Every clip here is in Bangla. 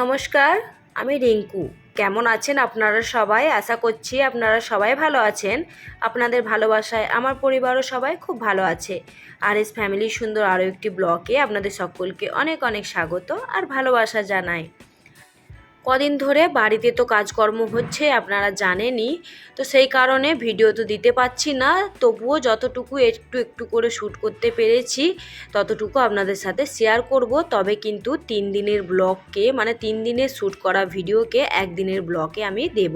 নমস্কার, আমি রিঙ্কু। কেমন আছেন আপনারা সবাই? আশা করছি আপনারা সবাই ভালো আছেন। আপনাদের ভালোবাসায় আমার পরিবারও সবাই খুব ভালো আছে। আর এস ফ্যামিলি সুন্দর আরও একটি ব্লকে আপনাদের সকলকে অনেক অনেক স্বাগত আর ভালোবাসা জানাই। কদিন ধরে বাড়িতে তো কাজকর্ম হচ্ছে, আপনারা জানেনই। তো সেই কারণে ভিডিও তো দিতে পারছি না, তবুও যতটুকু একটু একটু করে শ্যুট করতে পেরেছি, ততটুকু আপনাদের সাথে শেয়ার করব। তবে কিন্তু তিন দিনের ব্লগকে মানে তিন দিনের শ্যুট করা ভিডিওকে একদিনের ব্লগে আমি দেব।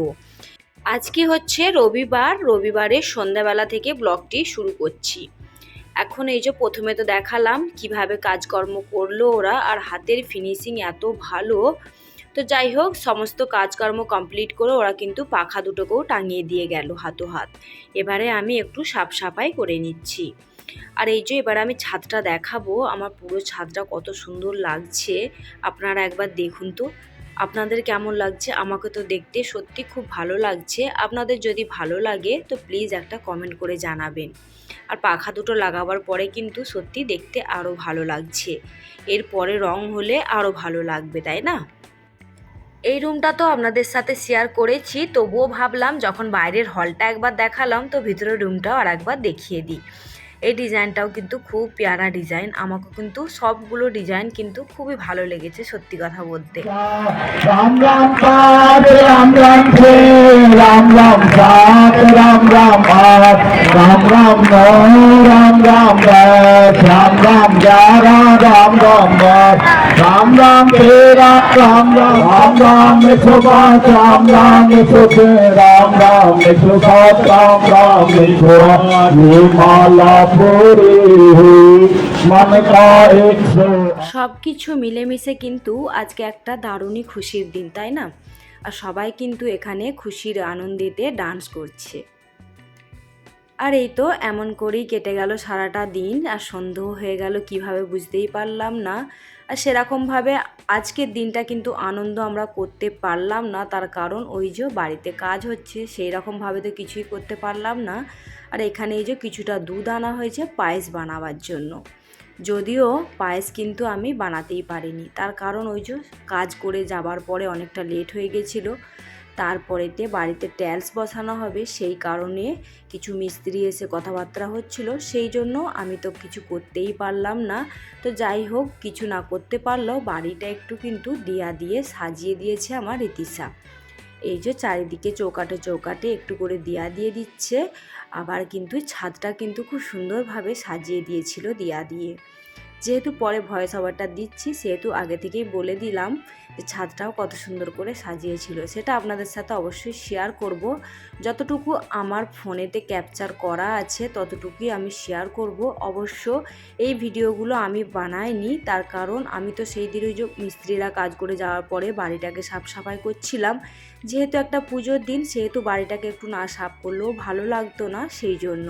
আজকে হচ্ছে রবিবার রবিবারের সন্ধ্যাবেলা থেকে ব্লগটি শুরু করছি। এখন এই যে প্রথমে তো দেখালাম কীভাবে কাজকর্ম করল ওরা, আর হাতের ফিনিশিং এত ভালো তো যাই হোক, সমস্ত কাজকর্ম কমপ্লিট করে ওরা কিন্তু পাখা দুটোকেও টাঙিয়ে দিয়ে গেল হাতো হাত। এবারে আমি একটু সাফ সাফাই করে নিচ্ছি। আর এই যে এবার আমি ছাদটা দেখাবো, আমার পুরো ছাদটা কত সুন্দর লাগছে। আপনারা একবার দেখুন তো, আপনাদের কেমন লাগছে? আমাকে তো দেখতে সত্যি খুব ভালো লাগছে। আপনাদের যদি ভালো লাগে, তো প্লিজ একটা কমেন্ট করে জানাবেন। আর পাখা দুটো লাগাবার পরে কিন্তু সত্যি দেখতে আরও ভালো লাগছে। এরপরে রং হলে আরও ভালো লাগবে, তাই না? এই রুমটা তো আপনাদের সাথে শেয়ার করেছি, তবুও ভাবলাম যখন বাইরের হলটা একবার দেখালাম, তো ভিতরের রুমটাও আর একবার দেখিয়ে দিই। এই ডিজাইনটাও কিন্তু খুব পেয়ারা ডিজাইন আমাকে কিন্তু সবগুলো ডিজাইন কিন্তু খুবই ভালো লেগেছে সত্যি কথা বলতে राम राम पाद राम राम थे राम राम सात राम राम आठ राम राम नौ राम राम दस राम राम ग्यारह राम राम बारह राम राम तेरह राम राम राम राम में सौ पाँच राम राम में सौ छः राम राम में सौ सात राम राम में सौ आठ ये माला সব কিছু মিলেমিশে কিন্তু আজকে একটা দারুণই খুশির দিন, তাই না? আর সবাই কিন্তু এখানে খুশির আনন্দেতে ডান্স করছে। আর এই তো এমন করেই কেটে গেল সারাটা দিন, আর সন্দেহ হয়ে গেল কীভাবে বুঝতেই পারলাম না। আর সেরকমভাবে আজকের দিনটা কিন্তু আনন্দ আমরা করতে পারলাম না, তার কারণ ওই যে বাড়িতে কাজ হচ্ছে সেই রকমভাবে তো কিছুই করতে পারলাম না। আর এখানে এই যে কিছুটা দুধ আনা হয়েছে পায়েস বানাবার জন্য। যদিও পায়েস কিন্তু আমি বানাতেই পারিনি, তার কারণ ওই যে কাজ করে যাবার পরে অনেকটা লেট হয়ে গেছিল। তারপরেতে বাড়িতে ট্যালস বসানো হবে, সেই কারণে কিছু মিস্ত্রি এসে কথাবার্তা হচ্ছিল। সেই জন্য আমি তো কিছু করতেই পারলাম না। তো যাই হোক, কিছু না করতে পারলেও বাড়িটা একটু কিন্তু দিয়া দিয়ে সাজিয়ে দিয়েছে আমার রীতিশা। এই যে চারিদিকে চৌকাটে চৌকাটে একটু করে দিয়া দিয়ে দিচ্ছে, আবার কিন্তু ছাদটা কিন্তু খুব সুন্দরভাবে সাজিয়ে দিয়েছিল দিয়া দিয়ে। যেহেতু পরে ভয়েস ওভারটা দিচ্ছি, সেহেতু আগে থেকেই বলে দিলাম যে ছাদটাও কত সুন্দর করে সাজিয়েছিল। সেটা আপনাদের সাথে অবশ্যই শেয়ার করব। যতটুকু আমার ফোনেতে ক্যাপচার করা আছে, ততটুকুই আমি শেয়ার করব। অবশ্য এই ভিডিওগুলো আমি বানাইনি, তার কারণ আমি তো সেই দিনই যে মিস্ত্রিরা কাজ করে যাওয়ার পরে বাড়িটাকে সাফ সাফাই করছিলাম। যেহেতু একটা পুজোর দিন, সেহেতু বাড়িটাকে একটু না সাফ করলেও ভালো লাগতো না, সেই জন্য।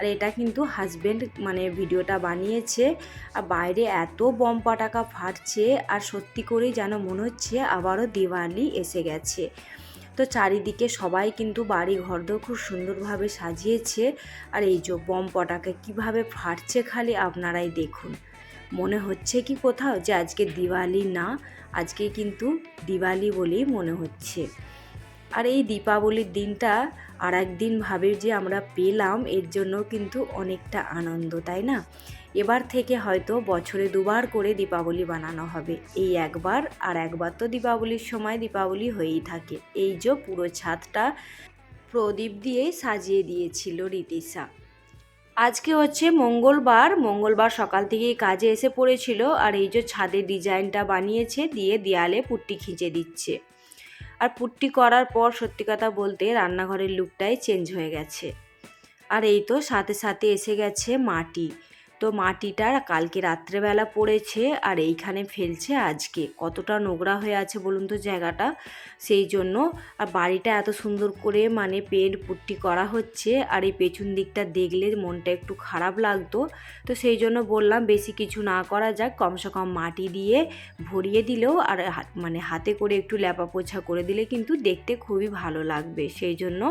আর এটা কিন্তু হাজব্যান্ড মানে ভিডিওটা বানিয়েছে। আর বাইরে এত বম পাটাকা ফাটছে আর সত্যি করেই যেন মনে হচ্ছে আবারও দিওয়ালি এসে গেছে। তো চারিদিকে সবাই কিন্তু বাড়ি ঘরদোর খুব সুন্দরভাবে সাজিয়েছে। আর এই যে বম পটাকা কীভাবে ফাটছে খালি আপনারাই দেখুন। মনে হচ্ছে কি কোথাও যে আজকে দিওয়ালি না, আজকে কিন্তু দিওয়ালি বলেই মনে হচ্ছে। আর এই দীপাবলির দিনটা আর একদিন ভাবে যে আমরা পেলাম, এর জন্য কিন্তু অনেকটা আনন্দ, তাই না? এবার থেকে হয়তো বছরে দুবার করে দীপাবলি বানানো হবে। এই একবার আর একবার তো দীপাবলির সময় দীপাবলি হয়েই থাকে। এই যে পুরো ছাদটা প্রদীপ দিয়েই সাজিয়ে দিয়েছিল রীতিশা আজকে হচ্ছে মঙ্গলবার। মঙ্গলবার সকাল থেকেই কাজে এসে পড়েছিল আর এই যে ছাদের ডিজাইনটা বানিয়েছে, দিয়ে দেয়ালে পুট্টি খিঁচে দিচ্ছে। আর পুট্টি করার পর সত্যি কথা বলতে রান্নাঘরের লুকটাই চেঞ্জ হয়ে গেছে। আর এই তো সাথে সাথে এসে গেছে মাটি। তো মাটিটা কালকে রাত্রেবেলা পড়েছে আর এইখানে ফেলছে আজকে। কতটা নোংরা হয়ে আছে বলুন তো জায়গাটা। সেই জন্য আর বাড়িটা এত সুন্দর করে মানে পেন্ট পুট্টি করা হচ্ছে আর এই পেছন দিকটা দেখলে মনটা একটু খারাপ লাগতো। তো সেই জন্য বললাম বেশি কিছু না করা যাক, কমসে কম মাটি দিয়ে ভরিয়ে দিলেও আর মানে হাতে করে একটু ল্যাপা পোছা করে দিলে কিন্তু দেখতে খুবই ভালো লাগবে। সেই জন্য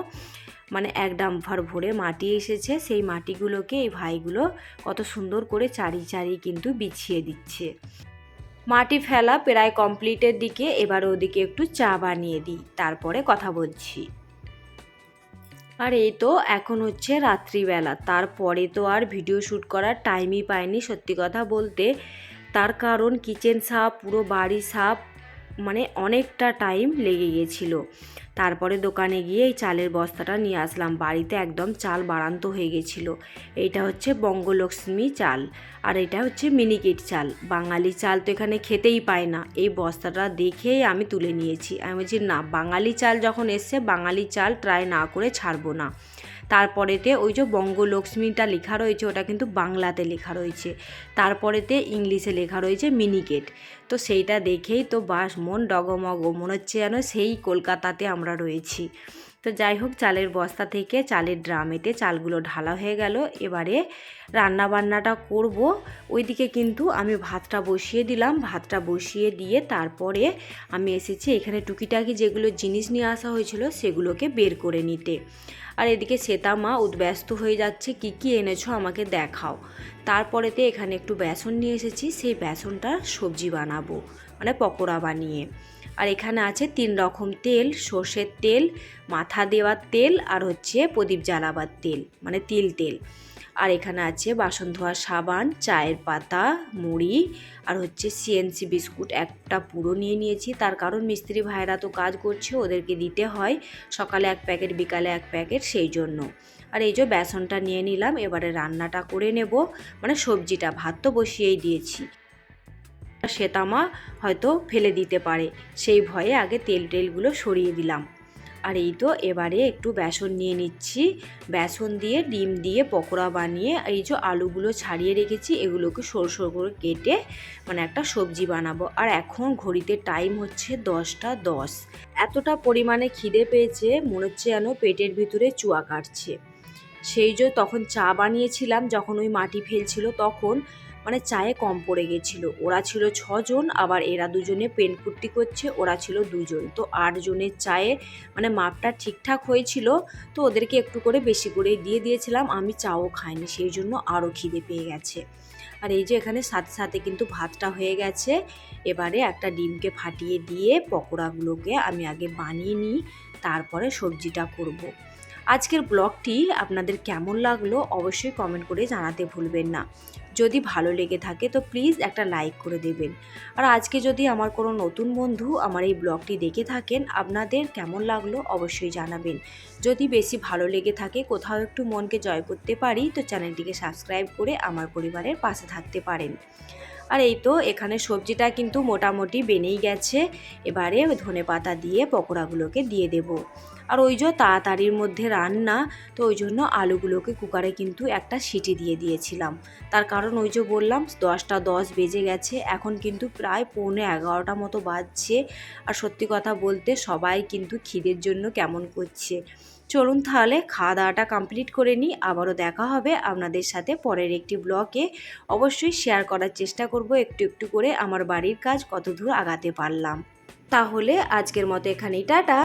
মানে এক ডাম্পার ভরে মাটি এসেছে, সেই মাটিগুলোকে এই ভাইগুলো কত সুন্দর করে চারি চারি কিন্তু বিছিয়ে দিচ্ছে। মাটি ফেলা প্রায় কমপ্লিটের দিকে এবার ওদিকে একটু চা বানিয়ে দিই, তারপরে কথা বলছি। আর এই তো এখন হচ্ছে রাত্রিবেলা, তারপরে তো আর ভিডিও শ্যুট করার টাইমই পাইনি সত্যি কথা বলতে। তার কারণ কিচেন সাপ পুরো বাড়ি সাপ মানে অনেকটা টাইম লেগে গেছিল। তারপরে দোকানে গিয়ে এই চালের বস্তাটা নিয়ে আসলাম। বাড়িতে একদম চাল বাড়ান্ত হয়ে গেছিল। এইটা হচ্ছে বঙ্গলক্ষ্মী চাল আর এটা হচ্ছে মিনিকেট চাল। বাঙালি চাল তো এখানে খেতেই পায় না। এই বস্তাটা দেখেই আমি তুলে নিয়েছি। আমি বলছি, না, বাঙালি চাল যখন এসছে, বাঙালি চাল ট্রাই না করে ছাড়বো না। তারপরেতে ওই যে বঙ্গলক্ষ্মীটা লেখা রয়েছে, ওটা কিন্তু বাংলাতে লেখা রয়েছে। তারপরেতে ইংলিশে লেখা রয়েছে মিনিকেট। তো সেইটা দেখেই তো বাস মন ডগমগ। মনে হচ্ছে যেন সেই কলকাতাতে আমরা রয়েছি। তো যাই হোক, চালের বস্তা থেকে চালের ড্রামেতে চালগুলো ঢালা হয়ে গেল। এবারে রান্না বান্নাটা করব। ওইদিকে কিন্তু আমি ভাতটা বসিয়ে দিলাম। ভাতটা বসিয়ে দিয়ে তারপরে আমি এসেছি এখানে টুকিটাকি যেগুলো জিনিস নিয়ে আসা হয়েছিল সেগুলোকে বের করে নিতে। আর এদিকে শ্বেতা মা উদ্ব্যস্ত হয়ে যাচ্ছে, কি কি এনেছো আমাকে দেখাও। তারপরেতে এখানে একটু বেসন নিয়ে এসেছি। সেই বেসনটা সবজি বানাবো মানে পকোড়া বানিয়ে। আর এখানে আছে তিন রকম তেল, সর্ষের তেল, মাথা দেওয়ার তেল আর হচ্ছে প্রদীপ জ্বালাবার তেল মানে তিল তেল। আর এখানে আছে বাসন ধোয়ার সাবান, চায়ের পাতা, মুড়ি আর হচ্ছে সিএনসি বিস্কুট একটা পুরো নিয়ে নিয়েছি। তার কারণ মিস্ত্রি ভাইরা তো কাজ করছে, ওদেরকে দিতে হয়। সকালে এক প্যাকেট, বিকালে এক প্যাকেট, সেই জন্য। আর এই যে বেসনটা নিয়ে নিলাম, এবারে রান্নাটা করে নেব। মানে সবজিটা, ভাত তো বসিয়েই দিয়েছি। শ্বেতামা হয়তো ফেলে দিতে পারে। সেই ভয়ে আগে তেল টেলগুলো সরিয়ে দিলাম। আর এই তো এবারে একটু বেসন নিয়ে নিচ্ছি। বেসন দিয়ে, ডিম দিয়ে পকোড়া বানিয়ে এই যে আলুগুলো ছাড়িয়ে রেখেছি, এগুলোকে সরু সরু করে কেটে মানে একটা সবজি বানাবো। আর এখন ঘড়িতে টাইম হচ্ছে দশটা দশ। এতটা পরিমাণে খিদে পেয়েছে, মনে হচ্ছে যেন পেটের ভিতরে চুয়া কাটছে। সেই যে তখন চা বানিয়েছিলাম, যখন ওই মাটি ফেলছিল, তখন মানে চায়ে কম পড়ে গেছিল। ওরা ছিল ছজন, আবার এরা দুজনে পেন কুর্তি করছে, ওরা ছিল দুজন। তো আটজনের চায়ে মানে মাপটা ঠিকঠাক হয়েছিল, তো ওদেরকে একটু করে বেশি করে দিয়ে দিয়েছিলাম। আমি চাও খাইনি, সেই জন্য আরও খিদে পেয়ে গেছে। আর এই যে এখানে সাথে সাথে কিন্তু ভাতটা হয়ে গেছে। এবারে একটা ডিমকে ফাটিয়ে দিয়ে পকোড়াগুলোকে আমি আগে বানিয়ে নিই, তারপরে সবজিটা করব। আজকের ব্লগটি আপনাদের কেমন লাগল অবশ্যই কমেন্ট করে জানাতে ভুলবেন না। যদি ভালো লেগে থাকে তো প্লিজ একটা লাইক করে দেবেন। আর আজকে যদি আমার কোনো নতুন বন্ধু আমার এই ব্লগটি দেখে থাকেন, আপনাদের কেমন লাগল অবশ্যই জানাবেন। যদি বেশি ভালো লেগে থাকে, কোথাও একটু মনকে জয় করতে পারি, তো চ্যানেলটিকে সাবস্ক্রাইব করে আমার পরিবারের পাশে থাকতে পারেন। আর এই তো এখানে সবজিটা কিন্তু মোটামুটি বেনেই গেছে। এবারে ধনে পাতা দিয়ে পকোড়াগুলোকে দিয়ে দেব। আর ওই যে তাড়াতাড়ির মধ্যে রান্না, তো ওই জন্য আলুগুলোকে কুকারে কিন্তু একটা সিটি দিয়ে দিয়েছিলাম। তার কারণ ওই যে বললাম, দশটা দশ বেজে গেছে, এখন কিন্তু প্রায় পৌনে এগারোটা মতো বাজছে। আর সত্যি কথা বলতে সবাই কিন্তু খিদের জন্য কেমন করছে। চলুন তাহলে খাওয়া দাওয়াটা কমপ্লিট করে নিই, আবারও দেখা হবে আপনাদের সাথে পরের একটি ব্লগে। অবশ্যই শেয়ার করার চেষ্টা করব, একটু একটু করে আমার বাড়ির কাজ কত দূর আগাতে পারলাম। তাহলে আজকের মতো এখানেই, টাটা!